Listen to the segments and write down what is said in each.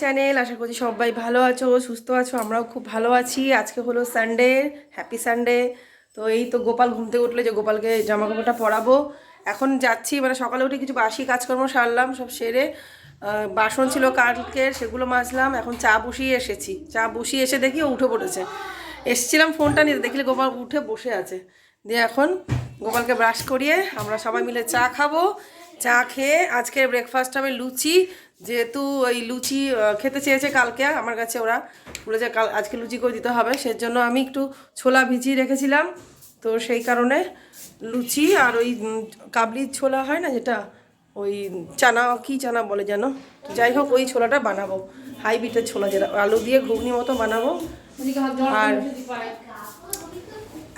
Channel আশা করছি সবাই ভালো আছো, সুস্থ আছো, আমরাও খুব ভালো আছি। আজকে হলো সানডে হ্যাপি সানডে তো এই তো গোপাল ঘুম থেকে উঠলে যে গোপালকে জামা কাপড়টা পরাবো। এখন যাচ্ছি মানে সকালে উঠে কিছু বাসি কাজকর্ম সারলাম, সব সেরে বাসন ছিল কালকের, সেগুলো মাজলাম, এখন চা বসিয়ে এসেছি। চা বসিয়ে এসে দেখি ও উঠে পড়েছে। এসছিলাম ফোনটা নিতে, দেখলে গোপাল উঠে বসে আছে। দিয়ে এখন গোপালকে ব্রাশ করিয়ে আমরা সবাই মিলে চা খাব। চা খেয়ে আজকের ব্রেকফাস্ট হবে লুচি। যেহেতু ওই লুচি খেতে চেয়েছে কালকে, আমার কাছে ওরা বলেছে কাল, আজকে লুচি করে দিতে হবে, সেজন্য আমি একটু ছোলা ভিজিয়ে রেখেছিলাম। তো সেই কারণে লুচি আর ওই কাবলির ছোলা হয় না যেটা, ওই চানা, কি চানা বলে যেন? যাই হোক, ওই ছোলাটা বানাবো। হাইব্রিডের ছোলা যেটা, আলু দিয়ে ঘুগনি মতো বানাবো। আর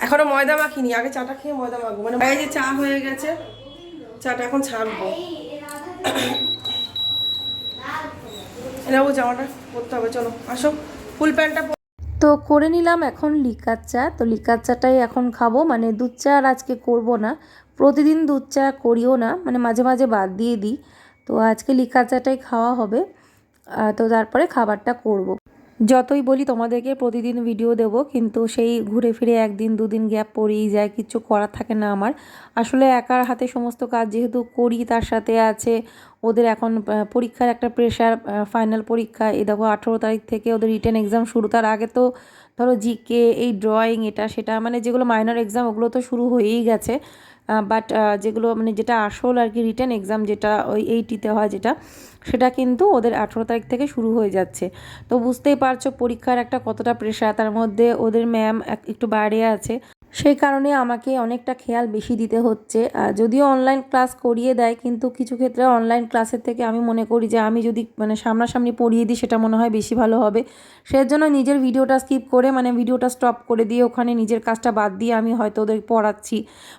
এখনও ময়দা মাখিনি, আগে চাটা খেয়ে ময়দা মাখবো। মানে যে চা হয়ে গেছে, চাটা এখন ছাড়বো। জামাটা পরতে হবে, চলো, আসো। ফুল প্যান্টটা তো করে নিলাম এখন লিকার চা। তো লিকার চাটাই এখন খাব মানে দুধ চা আর আজকে করব না। প্রতিদিন দুধ চা করিও না মানে মাঝে মাঝে বাদ দিয়ে দিই। তো আজকে লিকার চাটাই খাওয়া হবে তো তারপরে খাবারটা করব। যতই বলি তোমাদেরকে প্রতিদিন ভিডিও দেব, কিন্তু সেই ঘুরে ফিরে একদিন, দুদিন গ্যাপ পড়েই যায় কিচ্ছু করার থাকে না আমার। আসলে একার হাতে সমস্ত কাজ যেহেতু করি, তার সাথে আছে ওদের এখন পরীক্ষার একটা প্রেশার ফাইনাল পরীক্ষা। এই দেখো আঠেরো তারিখ থেকে ওদের রিটেন এক্সাম শুরু। তার আগে তো ধরো জিকে এই ড্রয়িং এটা, সেটা মানে যেগুলো মাইনর এক্সাম ওগুলো তো শুরু হয়েই গেছে। বাট যেগুলো মানে যেটা আসল আর কি রিটার্ন এক্সাম যেটা ওই এইটিতে হয় যেটা, সেটা কিন্তু ওদের আঠেরো তারিখ থেকে শুরু হয়ে যাচ্ছে। তো বুঝতেই পারছ পরীক্ষার একটা কতটা প্রেশার তার মধ্যে ওদের ম্যাম একটু বাইরে আছে। সেই কারণে আমাকে অনেকটা খেয়াল বেশি দিতে হচ্ছে। যদিও অনলাইন ক্লাস করিয়ে দেয়, কিন্তু কিছু ক্ষেত্রে অনলাইন ক্লাসের থেকে আমি মনে করি যে আমি যদি মানে সামনাসামনি পড়িয়ে দিই, সেটা মনে হয় বেশি ভালো হবে। সেজন্য নিজের ভিডিওটা স্কিপ করে মানে ভিডিওটা স্টপ করে দিয়ে ওখানে নিজের কাজটা বাদ দিয়ে আমি হয়তো ওদের পড়াচ্ছি।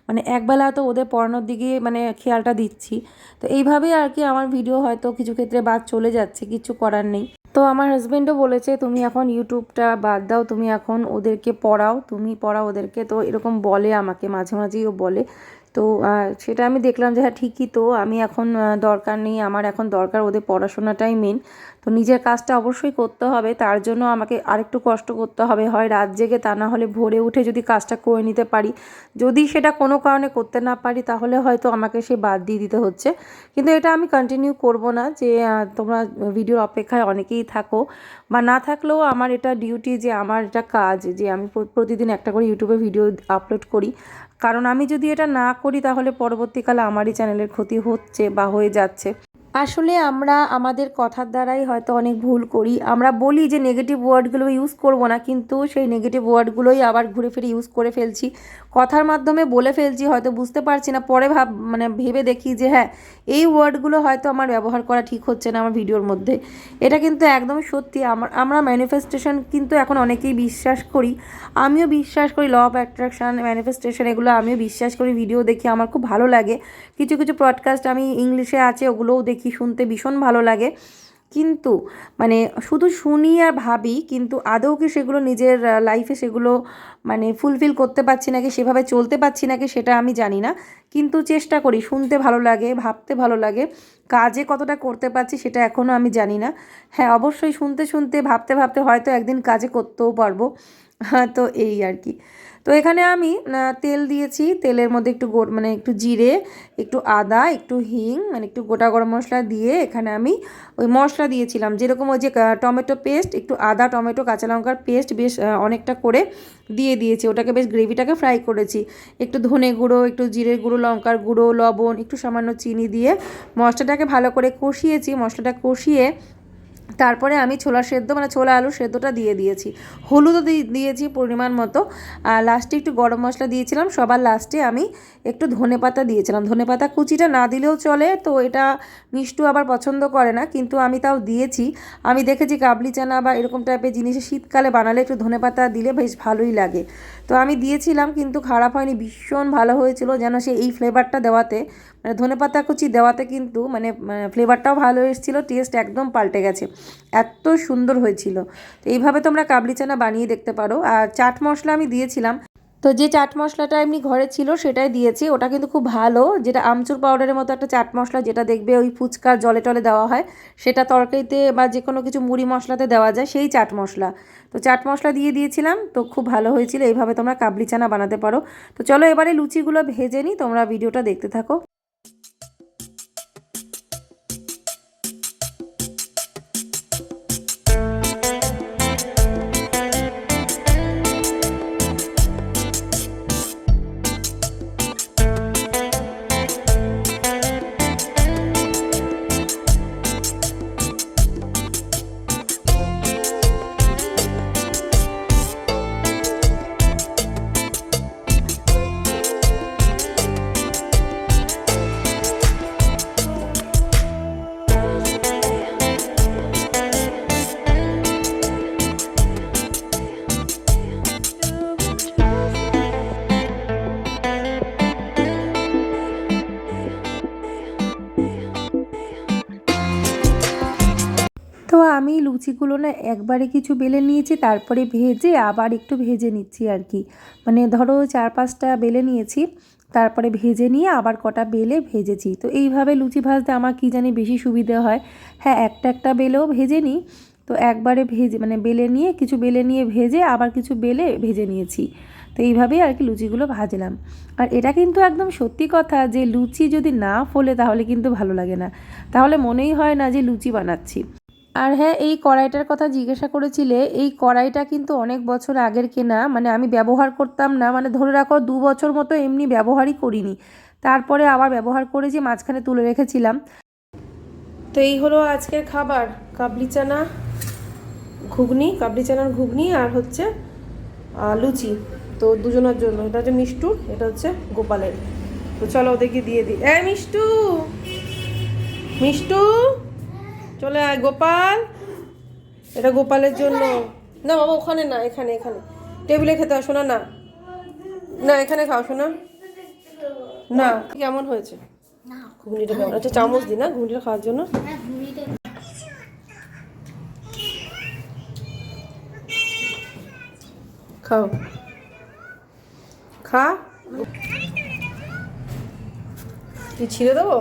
মানে একবেলা তো ওদের পড়ানোর দিকে মানে খেয়ালটা দিচ্ছি। তো এইভাবেই আর কি আমার ভিডিও হয়তো কিছু ক্ষেত্রে বাদ চলে যাচ্ছে, কিছু করার নেই। তো আমার হাজব্যান্ডও বলেছে, তুমি এখন ইউটিউবটা বাদ দাও, তুমি এখন ওদেরকে পড়াও, তুমি পড়াও ওদেরকে। তো এরকম বলে আমাকে, মাঝে মাঝেই ও বলে। তো সেটা আমি দেখলাম যে হ্যাঁ ঠিকই তো, আমি এখন দরকার নেই, আমার এখন দরকার ওদের পড়াশোনাটাই মেন তো নিজের কাজটা অবশ্যই করতে হবে, তার জন্য আমাকে আরেকটু কষ্ট করতে হবে, হয় রাত জেগে, তা না হলে ভোরে উঠে যদি কাজটা করে নিতে পারি। যদি সেটা কোনো কারণে করতে না পারি, তাহলে হয়তো আমাকে সে বাদ দিয়ে দিতে হচ্ছে। কিন্তু এটা আমি কন্টিনিউ করব না যে তোমরা ভিডিওর অপেক্ষায় অনেকেই থাকো, বা না থাকলেও আমার এটা ডিউটি যে, আমার এটা কাজ, যে আমি প্রতিদিন একটা করে ইউটিউবে ভিডিও আপলোড করি। কারণ আমি যদি এটা না করি তাহলে পরবর্তীকালে আমারই চ্যানেলের ক্ষতি হচ্ছে বা হয়ে যাচ্ছে। আসলে আমরা আমাদের কথার দ্বারাই হয়তো অনেক ভুল করি। আমরা বলি যে নেগেটিভ ওয়ার্ডগুলো ইউজ করব না, কিন্তু সেই নেগেটিভ ওয়ার্ডগুলোই আবার ঘুরে ফিরে ইউজ করে ফেলছি। কথার মাধ্যমে বলে ফেলছি, হয়তো বুঝতে পারছি না, পরে ভাব মানে ভেবে দেখি যে হ্যাঁ এই ওয়ার্ডগুলো হয়তো আমার ব্যবহার করা ঠিক হচ্ছে না আমার ভিডিওর মধ্যে। এটা কিন্তু একদম সত্যি। আমার, আমরা ম্যানিফেস্টেশন কিন্তু এখন অনেকেই বিশ্বাস করি। আমিও বিশ্বাস করি ল অফ অ্যাট্রাকশান ম্যানিফেস্টেশন এগুলো আমিও বিশ্বাস করি ভিডিও দেখি, আমার খুব ভালো লাগে। কিছু কিছু পডকাস্ট আমি ইংলিশে আছে, ওগুলোও দেখি, শুনতে ভীষণ ভালো লাগে। কিন্তু মানে শুধু শুনি আর ভাবি, কিন্তু আদৌ কি সেগুলো নিজের লাইফে সেগুলো মানে ফুলফিল করতে পারছি নাকি, সেভাবে চলতে পারছি নাকি সেটা আমি জানি না। কিন্তু চেষ্টা করি, শুনতে ভালো লাগে, ভাবতে ভালো লাগে, কাজে কতটা করতে পারছি সেটা এখনও আমি জানি না। হ্যাঁ অবশ্যই শুনতে শুনতে, ভাবতে ভাবতে হয়তো একদিন কাজে করতেও পারব। তো এই আর কি। তো এখানে আমি তেল দিয়েছি। তেলের মধ্যে একটু গো মানে একটু জিরে, একটু আদা, একটু হিং মানে একটু গোটা গরম মশলা দিয়ে এখানে আমি ওই মশলা দিয়েছিলাম। যেরকম ওই যে টমেটো পেস্ট, একটু আদা, টমেটো, কাঁচা লঙ্কার পেস্ট বেশ অনেকটা করে দিয়ে দিয়েছি। ওটাকে বেশ গ্রেভিটাকে ফ্রাই করেছি। একটু ধনে গুঁড়ো, একটু জিরে গুঁড়ো, লঙ্কার গুঁড়ো, লবণ, একটু সামান্য চিনি দিয়ে মশলাটাকে ভালো করে কষিয়েছি। মশলাটা কষিয়ে তারপরে আমি ছোলা সেদ্ধ মানে ছোলা আলু সেদ্ধটা দিয়ে দিয়েছি। হলুদও দিয়ে দিয়েছি পরিমাণ মতো। আর লাস্টে একটু গরম মশলা দিয়েছিলাম। সবার লাস্টে আমি একটু ধনে পাতা দিয়েছিলাম। ধনে পাতা কুচিটা না দিলেও চলে, তো এটা মিষ্টু আবার পছন্দ করে না, কিন্তু আমি তাও দিয়েছি। আমি দেখেছি কাবলি চানা বা এরকম টাইপের জিনিসে শীতকালে বানালে একটু ধনে পাতা দিলে বেশ ভালোই লাগে। তো আমি দিয়েছিলাম, কিন্তু খারাপ হয়নি। ভীষণ ভালো হয়েছিল যেন সে এই ফ্লেভারটা দেওয়াতে। মানে ধনে পাতা কুচি দেওয়াতে কিন্তু মানে ফ্লেভারটাও ভালো এসেছিল টেস্ট একদম পাল্টে গেছে। এত সুন্দর হয়েছিল। তো এইভাবে তোমরা কাবলি চানা বানিয়ে দেখতে পারো। আর চাট মশলা আমি দিয়েছিলাম। তো যে চাট মশলাটা এমনি ঘরে ছিল সেটাই দিয়েছি। ওটা কিন্তু খুব ভালো। যেটা আমচুর পাউডারের মতো একটা চাট মশলা, যেটা দেখবে ওই ফুচকার জলে টলে দেওয়া হয়, সেটা তরকারিতে বা যে কোনো কিছু মুড়ি মশলাতে দেওয়া যায়, সেই চাট মশলা। তো চাট মশলা দিয়ে দিয়েছিলাম। তো খুব ভালো হয়েছিল। এইভাবে তোমরা কাবলি চানা বানাতে পারো। তো চলো এবারে লুচিগুলো ভেজে নিই। তোমরা ভিডিওটা দেখতে থাকো। লুচিগুলো না একবারে কিছু বেলে নিয়েছি, তারপরে ভেজে আবার একটু ভেজে নিচ্ছি আর কি। মানে ধরো চার পাঁচটা বেলে নিয়েছি, তারপরে ভেজে নিয়ে আবার কটা বেলে ভেজেছি। তো এইভাবে লুচি ভাজতে আমার কী জানি বেশি সুবিধে হয়। হ্যাঁ একটা একটা বেলেও ভেজে নিই। তো একবারে ভেজে মানে বেলে নিয়ে, কিছু বেলে নিয়ে ভেজে আবার কিছু বেলে ভেজে নিয়েছি। তো এইভাবেই আর কি লুচিগুলো ভাজলাম। আর এটা কিন্তু একদম সত্যি কথা যে লুচি যদি না ফোলে তাহলে কিন্তু ভালো লাগে না। তাহলে মনেই হয় না যে লুচি বানাচ্ছি। আর হ্যাঁ এই কড়াইটার কথা জিজ্ঞাসা করেছিলে, এই কড়াইটা কিন্তু অনেক বছর আগের কেনা মানে আমি ব্যবহার করতাম না মানে ধরে রাখো দু বছর মতো এমনি ব্যবহারই করিনি। তারপরে আবার ব্যবহার করেছি মাঝখানে তুলে রেখেছিলাম। তো এই হলো আজকের খাবার কাবলি চানা ঘুগনি কাবলি চানার ঘুগনি আর হচ্ছে লুচি। তো দুজনের জন্য, এটা হচ্ছে মিষ্টুর এটা হচ্ছে গোপালের। তো চলো ওদেরকে দিয়ে দিই। এ, মিষ্টু! মিষ্টু! চলে আয় গোপাল। এটা গোপালের জন্য। না বাবা ওখানে না এখানে এখানে। টেবিলে খেতে আসো না না। না এখানে খাও শোনা। না কেমন হয়েছে? ঘুগনিটা কেমন? আচ্ছা চামচ দি না ঘুগনিটা খাওয়ার জন্য? খাও। খা। তুই ছিঁড়ে দেবো?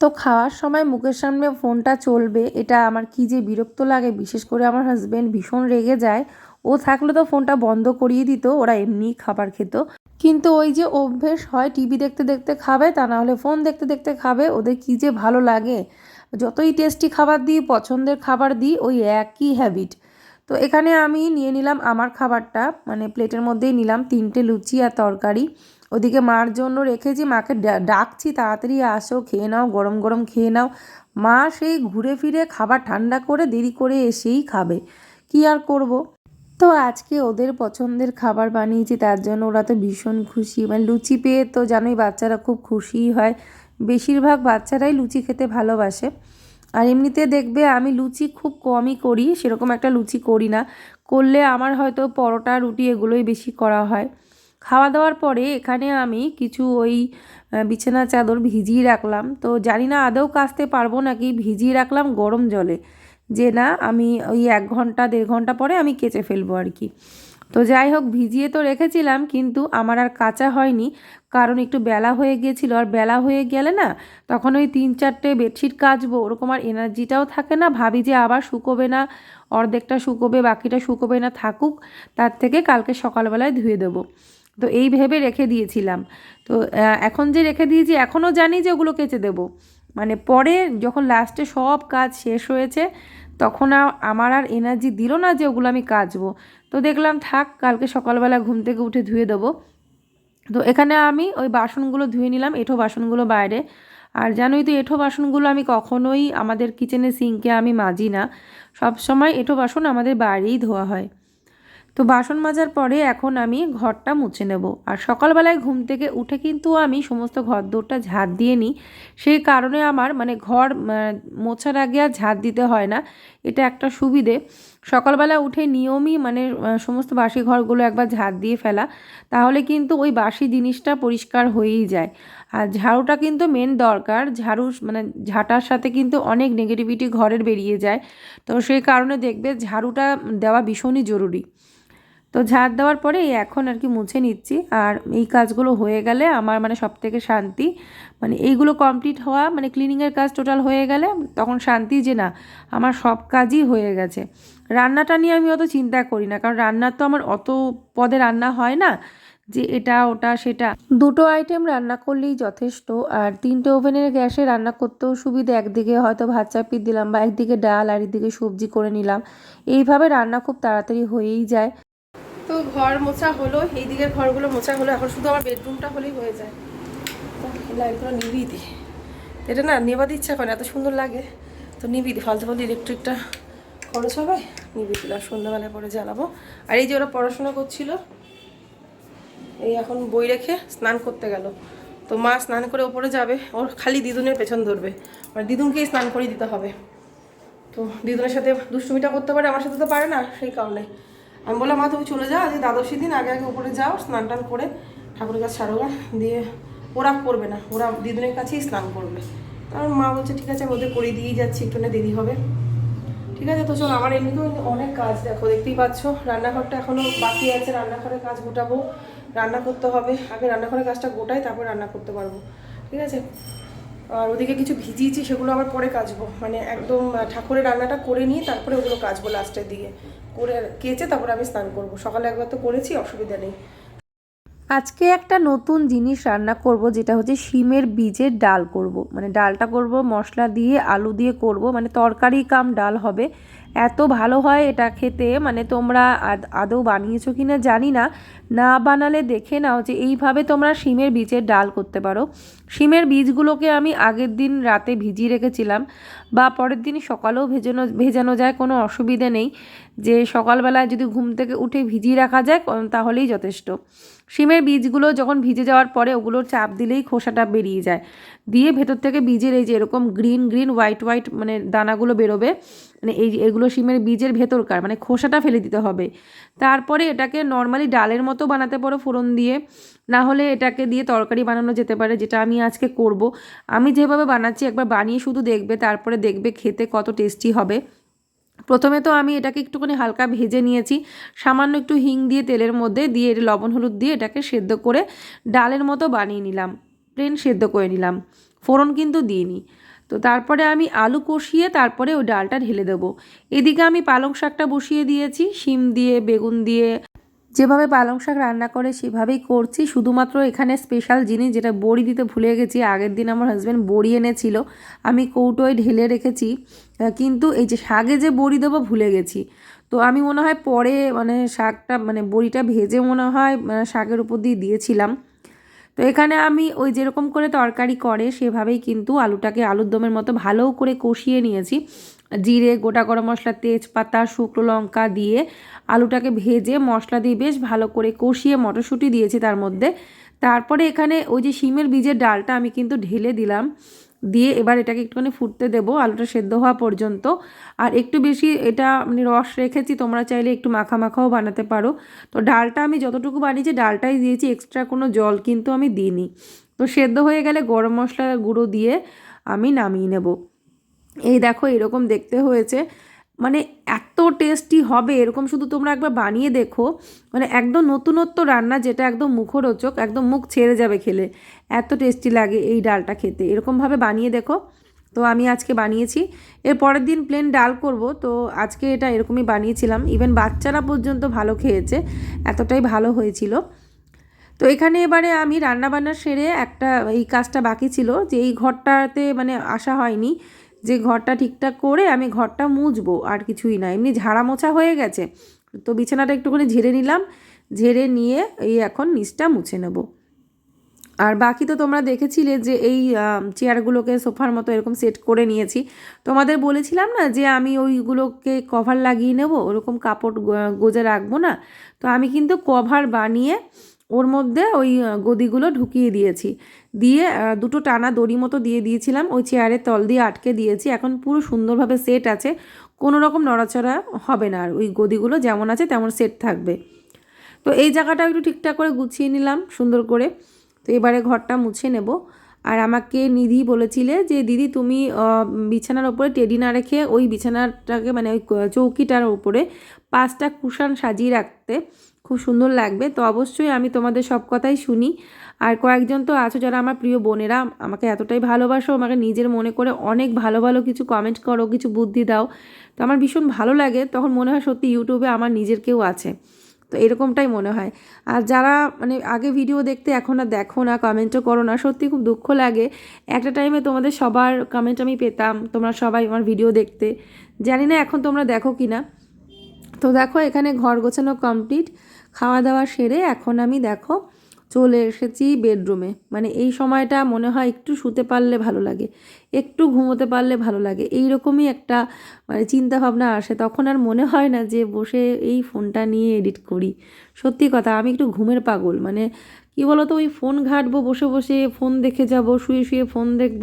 তো খাওয়ার সময় মুখের সামনে ফোনটা চলবে, এটা আমার কি যে বিরক্ত লাগে, বিশেষ করে আমার হাজব্যান্ড ভীষণ রেগে যায়। ও থাকলে তো ফোনটা বন্ধ করিয়ে দিত, ওরা এমনিই খাবার খেত। কিন্তু ওই যে অভ্যেস হয়, টিভি দেখতে দেখতে খাবে, তা না হলে ফোন দেখতে দেখতে খাবে, ওদের কি যে ভালো লাগে। যতই টেস্টি খাবার দিই, পছন্দের খাবার দিই, ওই একই হ্যাবিট তো এখানে আমি নিয়ে নিলাম আমার খাবারটা মানে প্লেটের মধ্যেই নিলাম তিনটে লুচি আর তরকারি। ওদিকে মার জন্য রেখেছি, মাকে ডাকছি, তাড়াতাড়ি আসো, খেয়ে নাও, গরম গরম খেয়ে নাও। মা সেই ঘুরে ফিরে খাবার ঠান্ডা করে দেরি করে এসেই খাবে। কি আর করব? তো আজকে ওদের পছন্দের খাবার বানিয়েছি, তার জন্য ওরা তো ভীষণ খুশি। মানে লুচি পেয়ে তো জানোই বাচ্চারা খুব খুশিই হয়। বেশিরভাগ বাচ্চারাই লুচি খেতে ভালোবাসে। আর এমনিতে দেখবে আমি লুচি খুব কমই করি, সেরকম একটা লুচি করি না। করলে আমার হয়তো পরোটা, রুটি এগুলোই বেশি করা হয়। খাওয়া দাওয়ার পরে এখানে আমি কিছু ওই বিছানা চাদর ভিজিয়ে রাখলাম। তো জানি না আদৌ কাচতে পারব নাকি ভিজিয়ে রাখলাম গরম জলে। যে না, আমি ওই এক ঘণ্টা, দেড় ঘণ্টা পরে আমি কেচে ফেলব আর কি। তো যাই হোক, ভিজিয়ে তো রেখেছিলাম, কিন্তু আমার আর কাঁচা হয়নি। কারণ একটু বেলা হয়ে গিয়েছিল। আর বেলা হয়ে গেলে না, তখন ওই তিন চারটে বেডশিট কাচবো, ওরকম আর এনার্জিটাও থাকে না। ভাবি যে আবার শুকোবে না, অর্ধেকটা শুকোবে, বাকিটা শুকোবে না থাকুক, তার থেকে কালকে সকালবেলায় ধুয়ে দেবো। তো এই ভেবে রেখে দিয়েছিলাম। তো এখন যে রেখে দিয়েছি, এখনও জানি যে ওগুলো কেচে দেবো। মানে পরে যখন লাস্টে সব কাজ শেষ হয়েছে, তখন আমার আর এনার্জি দিল না যে ওগুলো আমি কাচবো। তো দেখলাম, থাক, কালকে সকালবেলা ঘুম থেকে উঠে ধুয়ে দেবো। তো এখানে আমি ওই বাসনগুলো ধুয়ে নিলাম, এঁঠো বাসনগুলো বাইরে। আর জানোই তো, এঁঠো বাসনগুলো আমি কখনোই আমাদের কিচেনের সিঙ্কে আমি মাজি না। সব সময় এঁঠো বাসন আমাদের বাইরেই ধোয়া হয়। তো বাসন মাজার পরে এখন আমি ঘরটা মুছে নেব। আর সকালবেলায় ঘুম থেকে উঠে কিন্তু আমি সমস্ত ঘর দৌড়টা ঝাড় দিয়ে নিই। সেই কারণে আমার মানে ঘর মোছার আগে আর ঝাড় দিতে হয় না। এটা একটা সুবিধে। সকালবেলা উঠে নিয়মই মানে সমস্ত বাসি ঘরগুলো একবার ঝাড় দিয়ে ফেলা। তাহলে কিন্তু ওই বাসি জিনিসটা পরিষ্কার হয়েই যায়। আর ঝাড়ুটা কিন্তু মেন দরকার। ঝাড়ু মানে ঝাঁটার সাথে কিন্তু অনেক নেগেটিভিটি ঘরের বেরিয়ে যায়। তো সেই কারণে দেখবে ঝাড়ুটা দেওয়া ভীষণই জরুরি। তো ঝাড় দেওয়ার পরে এখন আর কি মুছে নিচ্ছি। আর এই কাজগুলো হয়ে গেলে আমার মানে সব থেকে শান্তি মানে এইগুলো কমপ্লিট হওয়া মানে ক্লিনিংয়ের কাজ টোটাল হয়ে গেলে তখন শান্তি যে না, আমার সব কাজই হয়ে গেছে। রান্নাটা নিয়ে আমি অত চিন্তা করি না, কারণ রান্নার তো আমার অত পদে রান্না হয় না যে এটা, ওটা, সেটা। দুটো আইটেম রান্না করলেই যথেষ্ট, আর তিনটে ওভেনের গ্যাসে রান্না করতেও সুবিধা। একদিকে হয়তো ভাত চাপিয়ে দিলাম বা একদিকে ডাল, আর একদিকে সবজি করে নিলাম। এইভাবে রান্না খুব তাড়াতাড়ি হয়েই যায়। ঘর মোছা হলো, এই দিকের ঘরগুলো মোছা হলো, এখন শুধু আমার বেডরুমটা হলেই হয়ে যায়। লাইটগুলো দিই এটা না নেবা ইচ্ছা করে এত সুন্দর লাগে। তো নিবি দিই ফালতু ফালতু ইলেকট্রিকটা খরচ হবে নিবি দিলাম, সন্ধ্যাবেলায় পরে জ্বালাবো। আর এই যে ওরা পড়াশোনা করছিল, এই এখন বই রেখে স্নান করতে গেল। তো মা স্নান করে ওপরে যাবে, ওর খালি দিদুনের পেছন ধরবে। মানে দিদুনকেই স্নান করিয়ে দিতে হবে। তো দিদুনের সাথে দুষ্টুমিটা করতে পারে, আমার সাথে তো পারে না, সেই কারণে। আমি বললাম, মা, তুমি চলে যাও, আজকে দ্বাদশী দিন, আগে আগে উপরে যাও, স্নান টান করে ঠাকুরের কাছে সারোগা দিয়ে ওরা করবে না, ওরা দিদুনের কাছেই স্নান করবে। কারণ মা বলছে, ঠিক আছে, আমি ওদের করিয়ে দিয়েই যাচ্ছি, একটু না দেরি হবে। ঠিক আছে, তো চলো, আমার এমনিতেও অনেক কাজ, দেখো, দেখতেই পাচ্ছ, রান্নাঘরটা এখনও বাকি আছে, রান্নাঘরের কাজ গোটাবো, রান্না করতে হবে, আগে রান্নাঘরের কাজটা গোটাই, তারপর রান্না করতে পারব। ঠিক আছে আর ওদিকে কিছু ভিজিয়েছি, সেগুলো আবার পরে কাচবো। মানে একদম ঠাকুরের রান্নাটা করে নিয়ে তারপরে ওগুলো কাচবো লাস্টের দিকে। করে কেচে তারপরে আমি স্নান করব। সকালে একবার তো করেছি, অসুবিধা নেই। আজকে একটা নতুন জিনিস রান্না করব, যেটা হচ্ছে শিমের বীজের ডাল করব। মানে ডালটা করব, মশলা দিয়ে, আলু দিয়ে করব। মানে তরকারি কাম ডাল হবে। এত ভালো হয় এটা খেতে। মানে তোমরা আদ- বানিয়েছো কি না জানি না। না বানালে দেখে নাও যে এইভাবে তোমরা শিমের বীজের ডাল করতে পারো। শিমের বীজগুলোকে আমি আগের দিন রাতে ভিজিয়ে রেখেছিলাম। বা পরের দিন সকালেও ভেজানো ভেজানো যায়, কোনো অসুবিধে নেই। যে সকালবেলায় যদি ঘুম থেকে উঠে ভিজিয়ে রাখা যায়, তাহলেই যথেষ্ট। শিমের বীজগুলো যখন ভিজে যাওয়ার পরে ওগুলোর চাপ দিলেই খোসাটা বেরিয়ে যায়। দিয়ে ভেতর থেকে বীজের এই যে এরকম গ্রিন গ্রিন, হোয়াইট হোয়াইট মানে দানাগুলো বেরোবে মানে এই এগুলো শিমের বীজের ভেতরকার মানে খোসাটা ফেলে দিতে হবে। তারপরে এটাকে নর্মালি ডালের মতো বানাতে পারো ফোড়ন দিয়ে, না হলে এটাকে দিয়ে তরকারি বানানো যেতে পারে, যেটা আমি আজকে করব। আমি যেভাবে বানাচ্ছি, একবার বানিয়ে শুধু দেখবে, তারপরে দেখবে খেতে কত টেস্টি হবে। প্রথমে তো আমি এটাকে একটুখানি হালকা ভেজে নিয়েছি। সামান্য একটু হিং দিয়ে তেলের মধ্যে দিয়ে লবণ হলুদ দিয়ে এটাকে সেদ্ধ করে ডালের মতো বানিয়ে নিলাম। প্লেন সেদ্ধ করে নিলাম। ফোড়ন কিন্তু দিইনি। তো তারপরে আমি আলু কষিয়ে তারপরে ওই ডালটা ঢেলে দেবো। এদিকে আমি পালং শাকটা বসিয়ে দিয়েছি। শিম দিয়ে, বেগুন দিয়ে যেভাবে পালং শাক রান্না করে সেভাবেই করছি। শুধুমাত্র এখানে স্পেশাল জিনিস যেটা বড়ি দিতে ভুলে গেছি, আগের দিন আমার হাজব্যান্ড বড়ি এনেছিল, আমি কৌটোয় ঢেলে রেখেছি কিন্তু এই যে শাকে যে বড়ি দেবো ভুলে গেছি। তো আমি মনে হয় পরে মানে শাকটা মানে বড়িটা ভেজে মনে হয় শাকের উপর দিয়ে দিয়েছিলাম। তো এখানে আমি ওই যেরকম করে তরকারি করে, সেভাবেই কিন্তু আলুটাকে আলুর দমের মতো ভালো করে কষিয়ে নিয়েছি। জিরে, গোটা গরম মশলা, তেজপাতা, শুকনো লঙ্কা দিয়ে আলুটাকে ভেজে মশলা দিয়ে বেশ ভালো করে কষিয়ে মটরশুঁটি দিয়েছি তার মধ্যে। তারপরে এখানে ওই যে শিমের বীজের ডালটা আমি কিন্তু ঢেলে দিলাম। দিয়ে এবার এটাকে একটুখানি ফুটতে দেবো, আলুটা সেদ্ধ হওয়া পর্যন্ত। আর একটু বেশি এটা মানে রস রেখেছি, তোমরা চাইলে একটু মাখা মাখাও বানাতে পারো। তো ডালটা আমি যতটুকু বানিয়েছি, ডালটাই দিয়েছি, এক্সট্রা কোনো জল কিন্তু আমি দিইনি। তো সেদ্ধ হয়ে গেলে গরম মশলা গুঁড়ো দিয়ে আমি নামিয়ে নেব। এই দেখো, এরকম দেখতে হয়েছে। মানে এত টেস্টি হবে, এরকম শুধু তোমরা একবার বানিয়ে দেখো। মানে একদম নতুনত্ব রান্না যেটা একদম মুখরোচক, একদম মুখ ছেড়ে যাবে খেলে। এত টেস্টি লাগে এই ডালটা খেতে। এরকমভাবে বানিয়ে দেখো। তো আমি আজকে বানিয়েছি। এর পরের দিন প্লেন ডাল করব। তো আজকে এটা এরকমই বানিয়েছিলাম। ইভেন বাচ্চারা পর্যন্ত ভালো খেয়েছে। এতটাই ভালো হয়েছিল। তো এখানে এবারে আমি রান্নাবান্না সেরে একটা, এই কাজটা বাকি ছিল যে এই ঘরটাতে মানে আসা হয়নি। যে ঘরটা ঠিকঠাক করে আমি ঘরটা মুছবো, আর কিছুই না। এমনি ঝাড়া মোছা হয়ে গেছে। তো বিছানাটা একটুখানি ঝেড়ে নিলাম। ঝেড়ে নিয়ে এই এখন নিচটা মুছে নেব। আর বাকি তো তোমরা দেখেছিলে যে এই চেয়ারগুলোকে সোফার মতো এরকম সেট করে নিয়েছি। তোমাদের বলেছিলাম না যে আমি ওইগুলোকে কভার লাগিয়ে নেব? ওরকম কাপড় গোজে রাখব না? তো আমি কিন্তু কভার বানিয়ে ওর মধ্যে ওই গদিগুলো ঢুকিয়ে দিয়েছি। দিয়ে দুটো টানা দড়ি মতো দিয়ে দিয়েছিলাম। ওই চেয়ারের তল দিয়ে আটকে দিয়েছি। এখন পুরো সুন্দরভাবে সেট আছে। কোনো রকম নড়াচড়া হবে না। আর ওই গদিগুলো যেমন আছে, তেমন সেট থাকবে। তো এই জায়গাটা একটু ঠিকঠাক করে গুছিয়ে নিলাম, সুন্দর করে। তো এবারে ঘরটা মুছে নেব। আর আমাকে নিধি বলেছিলে যে, দিদি, তুমি বিছানার ওপরে টেডি না রেখে ওই বিছানাটাকে মানে ওই চৌকিটার উপরে পাঁচটা কুশান সাজিয়ে রাখতে। খুব সুন্দর লাগবে। তো অবশ্যই আমি তোমাদের সব কথাই শুনি। আর কয়েকজন তো আছো যারা আমার প্রিয় বোনেরা, আমাকে এতটাই ভালোবাসো, আমাকে নিজের মনে করে অনেক ভালো ভালো কিছু কমেন্ট করো, কিছু বুদ্ধি দাও। তো আমার ভীষণ ভালো লাগে, তখন মনে হয় সত্যি ইউটিউবে আমার নিজের কেউ আছে। তো এরকমটাই মনে হয়। আর যারা মানে আগে ভিডিও দেখতে এখন আর দেখো না কমেন্টও করো না, সত্যি খুব দুঃখ লাগে। একটা টাইমে তোমাদের সবার কমেন্ট আমি পেতাম, তোমরা সবাই আমার ভিডিও দেখতে। জানি না এখন তোমরা দেখো কি না তো দেখো এখানে ঘর গোছানো কমপ্লিট খাওয়া দাওয়া সেরে এখন আমি দেখো চলে এসেছি বেডরুমে মানে এই সময়টা মনে হয় একটু শুতে পারলে ভালো লাগে, একটু ঘুমোতে পারলে ভালো লাগে এই রকমই একটা মানে চিন্তা ভাবনা আসে। তখন আর মনে হয় না যে বসে এই ফোনটা নিয়ে এডিট করি। সত্যি কথা, আমি একটু ঘুমের পাগল। মানে কি বলতো, ওই ফোন ঘাটবো, বসে বসে ফোন দেখে যাব, শুয়ে শুয়ে ফোন দেখব।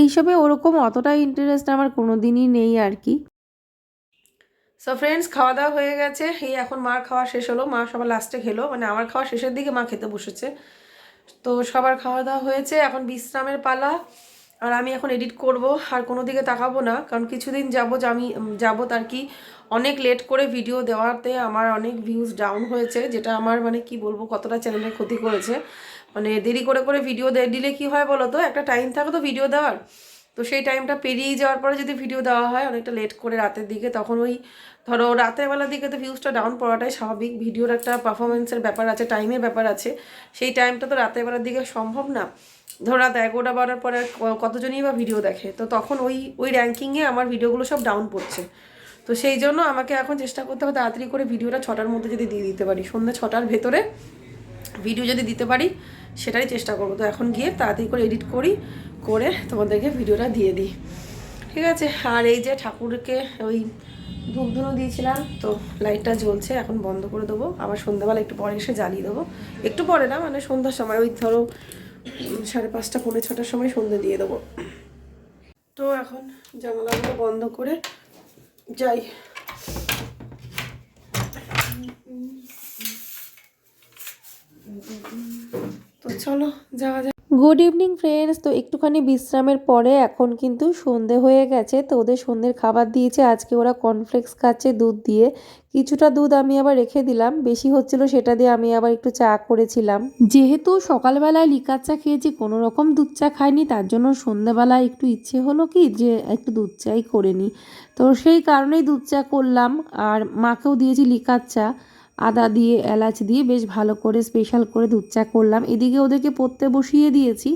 এইসবে ওরকম অতটা ইন্টারেস্ট আমার কোনো দিনই নেই আর কি। সো ফ্রেন্ডস খাওয়া দাওয়া হয়ে গেছে। এই এখন মার খাওয়া শেষ হলো। মা সবার লাস্টে খেলো। মানে আমার খাওয়া শেষের দিকে মা খেতে বসেছে। তো সবার খাওয়া দাওয়া হয়েছে। এখন বিশ্রামের পালা। আর আমি এখন এডিট করব। আর কোনো দিকে তাকাবো না। কারণ কিছুদিন যাব যে আমি যাব তার কি অনেক লেট করে ভিডিও দেওয়াতে আমার অনেক ভিউজ ডাউন হয়েছে। যেটা আমার মানে কি বলব, কতটা চ্যানেলের ক্ষতি করেছে। মানে দেরি করে করে ভিডিও দিলে কি হয় বলো তো একটা টাইম থাকে তো ভিডিও দেওয়ার। তো সেই টাইমটা পেরিয়ে যাওয়ার পরে যদি ভিডিও দেওয়া হয় অনেকটা লেট করে রাতের দিকে, তখন ওই ধরো রাতের বেলার দিকে তো ভিউজটা ডাউন পড়াটাই স্বাভাবিক। ভিডিওর একটা পারফরমেন্সের ব্যাপার আছে টাইমের ব্যাপার আছে। সেই টাইমটা তো রাতের বেলার দিকে সম্ভব না। ধরো রাত এগারোটা বারোটার পরে কতজনই বা ভিডিও দেখে। তো তখন ওই ওই র্যাঙ্কিংয়ে আমার ভিডিওগুলো সব ডাউন পড়ছে। তো সেই জন্য আমাকে এখন চেষ্টা করতে হবে তাড়াতাড়ি করে ভিডিওটা ছটার মধ্যে যদি দিয়ে দিতে পারি। সন্ধ্যা ছটার ভেতরে ভিডিও যদি দিতে পারি সেটাই চেষ্টা করব। তো এখন গিয়ে তাড়াতাড়ি করে এডিট করি। করে তোমাদেরকে ভিডিওটা দিয়ে দিই। ঠিক আছে? আর এই যে ঠাকুরকে ওই ধূপ ধুনো দিয়েছিলাম, তো লাইটটা জ্বলছে, এখন বন্ধ করে দেবো। আবার সন্ধ্যাবেলা একটু পরে এসে জ্বালিয়ে দেবো। একটু পরে না মানে সন্ধ্যার সময়, ওই ধরো সাড়ে পাঁচটা, পৌনে ছটার সময় সন্ধ্যে দিয়ে দেবো। তো এখন জানালাগুলো বন্ধ করে যাই। তো চলো, যাওয়া যাক। গুড ইভিনিং ফ্রেন্ডস তো একটুখানি বিশ্রামের পরে এখন কিন্তু সন্ধে হয়ে গেছে, তো ওদের সন্ধ্যের খাবার দিয়েছে। আজকে ওরা কর্নফ্লেক্স খাচ্ছে দুধ দিয়ে। কিছুটা দুধ আমি আবার রেখে দিলাম। বেশি হচ্ছিল সেটা দিয়ে আমি আবার একটু চা করেছিলাম। যেহেতু সকালবেলায় লিকার চা খেয়েছি, কোনো রকম দুধ চা খাইনি, তার জন্য সন্ধ্যেবেলায় একটু ইচ্ছে হলো কি যে একটু দুধ চাই করে নিই তো সেই কারণেই দুধ চা করলাম। আর মাকেও দিয়েছি লিকার চা। আদা দিয়ে, এলাচ দিয়ে বেশ ভালো করে স্পেশাল করে দুধ চা করলাম। এদিকে ওদেরকে পড়তে বসিয়ে দিয়েছি।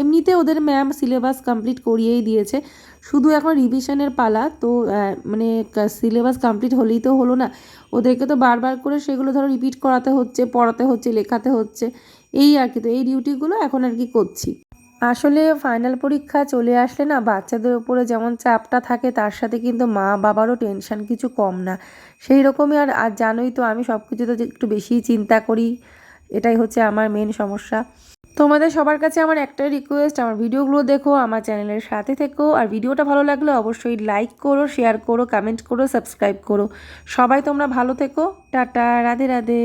এমনিতে ওদের ম্যাম সিলেবাস কমপ্লিট করিয়েই দিয়েছে। শুধু এখন রিভিশনের পালা, তো মানে সিলেবাস কমপ্লিট হলেই তো হলো না। ওদেরকে তো বারবার করে সেগুলো ধরো রিপিট করাতে হচ্ছে, পড়াতে হচ্ছে, লেখাতে হচ্ছে। এই আর কি, তো এই ডিউটিগুলো এখন আর কি করছি। আসলে ফাইনাল পরীক্ষা চলে আসলে না, বাচ্চাদের উপরে যেমন চাপটা থাকে, তার সাথে কিন্তু মা বাবারও টেনশন কিছু কম না। সেই রকমই আর আর জানোই তো আমি সব কিছুতে একটু বেশিই চিন্তা করি। এটাই হচ্ছে আমার মেন সমস্যা। তোমাদের সবার কাছে আমার একটাই রিকোয়েস্ট আমার ভিডিওগুলো দেখো, আমার চ্যানেলের সাথে থেকো। আর ভিডিওটা ভালো লাগলে অবশ্যই লাইক করো শেয়ার করো কমেন্ট করো সাবস্ক্রাইব করো। সবাই তোমরা ভালো থেকো। টাটা, রাধে রাধে।